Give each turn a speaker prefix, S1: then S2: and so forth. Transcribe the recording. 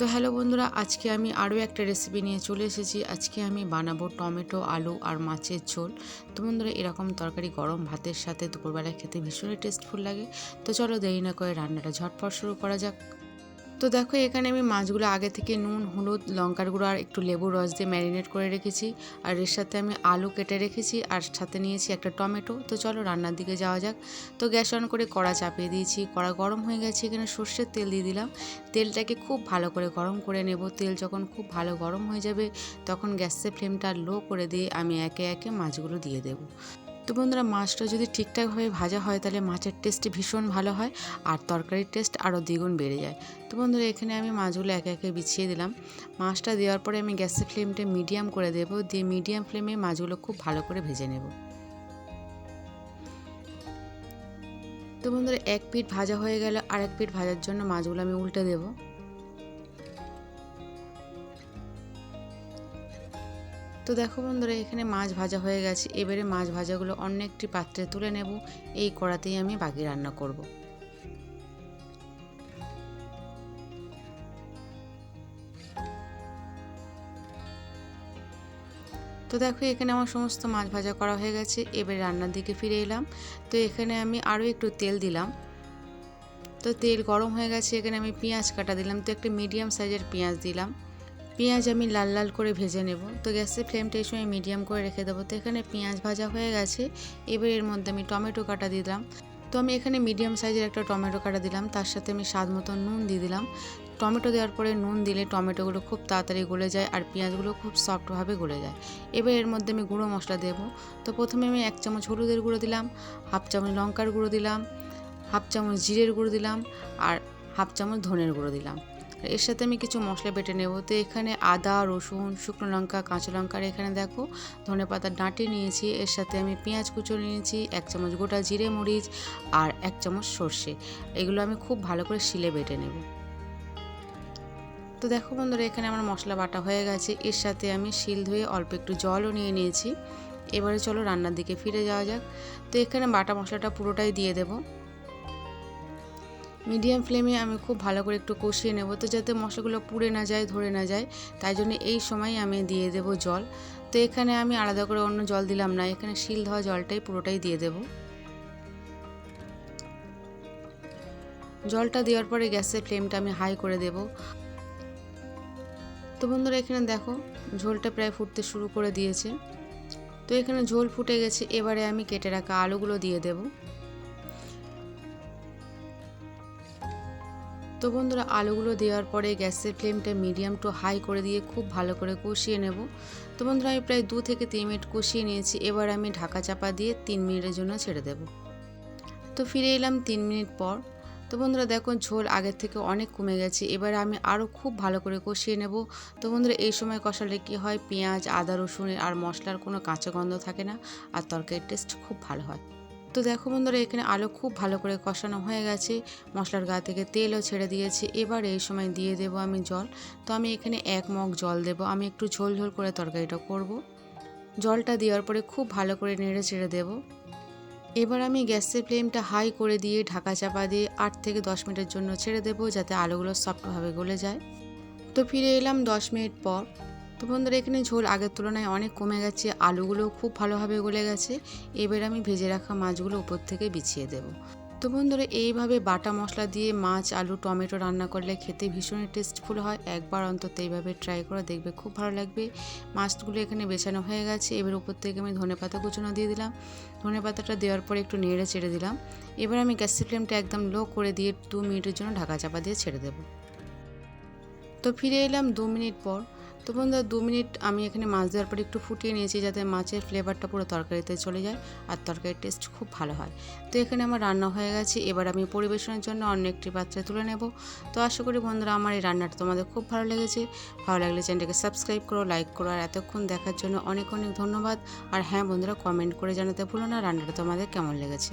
S1: তো হ্যালো বন্ধুরা, আজকে আমি আরও একটা রেসিপি নিয়ে চলে এসেছি। আজকে আমি বানাবো টমেটো, আলু আর মাছের ঝোল। তো বন্ধুরা, এরকম তরকারি গরম ভাতের সাথে দুপুরবেলায় খেতে ভীষণই টেস্টফুল লাগে। তো চলো দেরি না করে রান্নাটা ঝটপট শুরু করা যাক। তো দেখো, এখানে আমি মাছগুলো আগে থেকে নুন, হলুদ, লঙ্কার গুঁড়ো আর একটু লেবুর রস দিয়ে ম্যারিনেট করে রেখেছি। আর এর সাথে আমি আলু কেটে রেখেছি আর সাথে নিয়েছি একটা টমেটো। তো চলো রান্নার দিকে যাওয়া যাক। তো গ্যাস অন করে কড়া চাপিয়ে দিয়েছি। কড়া গরম হয়ে গেছে, এখানে সর্ষের তেল দিয়ে দিলাম। তেলটাকে খুব ভালো করে গরম করে নেব। তেল যখন খুব ভালো গরম হয়ে যাবে, তখন গ্যাসের ফ্লেমটা লো করে দিয়ে আমি একে একে মাছগুলো দিয়ে দেবো। তো বন্ধুরা, মাছটা যদি ঠিকঠাকভাবে ভাজা হয়, তাহলে মাছের টেস্টটি ভীষণ ভালো হয় আর তরকারির টেস্ট আরও দ্বিগুণ বেড়ে যায়। তো বন্ধুরা, এখানে আমি মাছগুলো একে একে বিছিয়ে দিলাম। মাছটা দেওয়ার পরে আমি গ্যাসের ফ্লেমটা মিডিয়াম করে দেব, দিয়ে মিডিয়াম ফ্লেমে মাছগুলো খুব ভালো করে ভেজে নেব। তো বন্ধুরা, এক পিঠ ভাজা হয়ে গেল আর এক পিঠ ভাজার জন্য মাছগুলো আমি উল্টে দেবো। তো দেখো বন্ধুরা, এখানে মাছ ভাজা হয়ে গেছে। এবারে মাছ ভাজাগুলো অন্য একটি পাত্রে তুলে নেব। এই কড়াতেই আমি বাকি রান্না করব। তো দেখো, এখানে আমার সমস্ত মাছ ভাজা করা হয়ে গেছে। এবার রান্নার দিকে ফিরে এলাম। তো এখানে আমি আরও একটু তেল দিলাম। তো তেল গরম হয়ে গেছে, এখানে আমি পেঁয়াজ কাটা দিলাম। তো একটা মিডিয়াম সাইজের পেঁয়াজ দিলাম। পেঁয়াজ আমি লাল লাল করে ভেজে নেব। তো গ্যাসের ফ্লেমটা এই সময় মিডিয়াম করে রেখে দেবো। তো এখানে পেঁয়াজ ভাজা হয়ে গেছে। এবার এর মধ্যে আমি টমেটো কাটা দিলাম। তো আমি এখানে মিডিয়াম সাইজের একটা টমেটো কাটা দিলাম। তার সাথে আমি স্বাদ মতো নুন দিয়ে দিলাম। টমেটো দেওয়ার পরে নুন দিলে টমেটোগুলো খুব তাড়াতাড়ি গলে যায় আর পেঁয়াজগুলো খুব সফটভাবে গলে যায়। এবার এর মধ্যে আমি গুঁড়ো মশলা দেবো। তো প্রথমে আমি এক চামচ হলুদের গুঁড়ো দিলাম, হাফ চামচ লঙ্কার গুঁড়ো দিলাম, হাফ চামচ জিরের গুঁড়ো দিলাম আর হাফ চামচ ধনের গুঁড়ো দিলাম। এর সাথে আমি কিছু মশলা বেটে নেব। তো এখানে আদা, রসুন, শুকনো লঙ্কা, কাঁচা লঙ্কার এখানে দেখো, ধনে পাতার ডাঁটি নিয়েছি। এর সাথে আমি পেঁয়াজ কুচো নিয়েছি, এক চামচ গোটা জিরে মরিচ আর এক চামচ সর্ষে। এগুলো আমি খুব ভালো করে শিলে বেটে নেব। তো দেখো বন্ধুরা, এখানে আমার মশলা বাটা হয়ে গেছে। এর সাথে আমি শিল ধুয়ে অল্প একটু জলও নিয়ে নিয়েছি। এবারে চলো রান্নার দিকে ফিরে যাওয়া যাক। তো এখানে বাটা মশলাটা পুরোটাই দিয়ে দেবো। মিডিয়াম ফ্লেমে আমি খুব ভালো করে একটু কষিয়ে নেব তো যাতে মশলাগুলো পুড়ে না যায়, ধরে না যায়। তাই জন্য এই সময় আমি দিয়ে দেব জল। তো এখানে আমি আলাদা করে অন্য জল দিলাম না, এখানে শিল ধোয়া জলটাই পুরোটাই দিয়ে দেব। জলটা দেওয়ার পরে গ্যাসের ফ্লেমটা আমি হাই করে দেব। তো বন্ধুরা, এখানে দেখো ঝোলটা প্রায় ফুটতে শুরু করে দিয়েছে। তো এখানে ঝোল ফুটে গেছে, এবারে আমি কেটে রাখা আলুগুলো দিয়ে দেবো। তো বন্ধুরা, আলুগুলো দেওয়ার পরে গ্যাসের ফ্লেমটা মিডিয়াম টু হাই করে দিয়ে খুব ভালো করে কষিয়ে নেব। তো বন্ধুরা, আমি প্রায় দু থেকে তিন মিনিট কষিয়ে নিয়েছি। এবার আমি ঢাকা চাপা দিয়ে তিন মিনিটের জন্য ছেড়ে দেব। তো ফিরে এলাম তিন মিনিট পর। তো বন্ধুরা দেখো ঝোল আগের থেকে অনেক কমে গেছে। এবার আমি আরও খুব ভালো করে কষিয়ে নেব। তো বন্ধুরা, এই সময় কষালে কী হয়? পেঁয়াজ, আদা, রসুন আর মশলার কোনো কাঁচা গন্ধ থাকে না। আর তরকারির টেস্ট খুব ভালো হয়। তো দেখো বন্ধুরা, এখানে আলু খুব ভালো করে কষানো হয়ে গেছে। মশলার গা থেকে তেলও ছেড়ে দিয়েছে। এবার এই সময় দিয়ে দেব আমি জল। তো আমি এখানে এক মগ জল দেব। আমি একটু ঝোল ঝোল করে তরকারিটা করব। জলটা দেওয়ার পরে খুব ভালো করে নেড়ে ছেড়ে দেব। এবার আমি গ্যাসের ফ্লেমটা হাই করে দিয়ে ঢাকা চাপা দিয়ে আট থেকে দশ মিনিটের জন্য ছেড়ে দেবো, যাতে আলুগুলো সফটভাবে গলে যায়। তো ফিরে এলাম দশ মিনিট পর। তো বন্ধুরা, এখানে ঝোল আগের তুলনায় অনেক কমে গেছে আলুগুলোও খুব ভালোভাবে গলে গেছে। এবার আমি ভেজে রাখা মাছগুলো উপর থেকে বিছিয়ে দেব। তো বন্ধুরা, এইভাবে বাটা মশলা দিয়ে মাছ, আলু, টমেটো রান্না করলে খেতে ভীষণই টেস্টফুল হয়। একবার অন্তত এইভাবে ট্রাই করে দেখবে খুব ভালো লাগবে। মাছগুলো এখানে বেছানো হয়ে গেছে। এবার উপর থেকে আমি ধনে পাতা কুচুনো দিয়ে দিলাম। ধনে পাতাটা দেওয়ার পরে একটু নেড়ে ছেড়ে দিলাম। এবার আমি গ্যাসের ফ্লেমটা একদম লো করে দিয়ে দু মিনিটের জন্য ঢাকা চাপা দিয়ে ছেড়ে দেব। তো ফিরে এলাম দু মিনিট পর। তো বন্ধুরা, দু মিনিট আমি এখানে মাছ দেওয়ার পর একটু ফুটিয়ে নিয়েছি যাতে মাছের ফ্লেভারটা পুরো তরকারিতে চলে যায় আর তরকারির টেস্ট খুব ভালো হয়। তো এখানে আমার রান্না হয়ে গেছে। এবার আমি পরিবেশনের জন্য অন্য একটি পাত্রে তুলে নেব। তো আশা করি বন্ধুরা, আমার এই রান্নাটা তোমাদের খুব ভালো লেগেছে। ভালো লাগলে চ্যানেলটাকে সাবস্ক্রাইব করো লাইক করো আর এতক্ষণ দেখার জন্য অনেক অনেক ধন্যবাদ। আর হ্যাঁ বন্ধুরা কমেন্ট করে জানাতে ভুলো না রান্নাটা তোমাদের কেমন লেগেছে।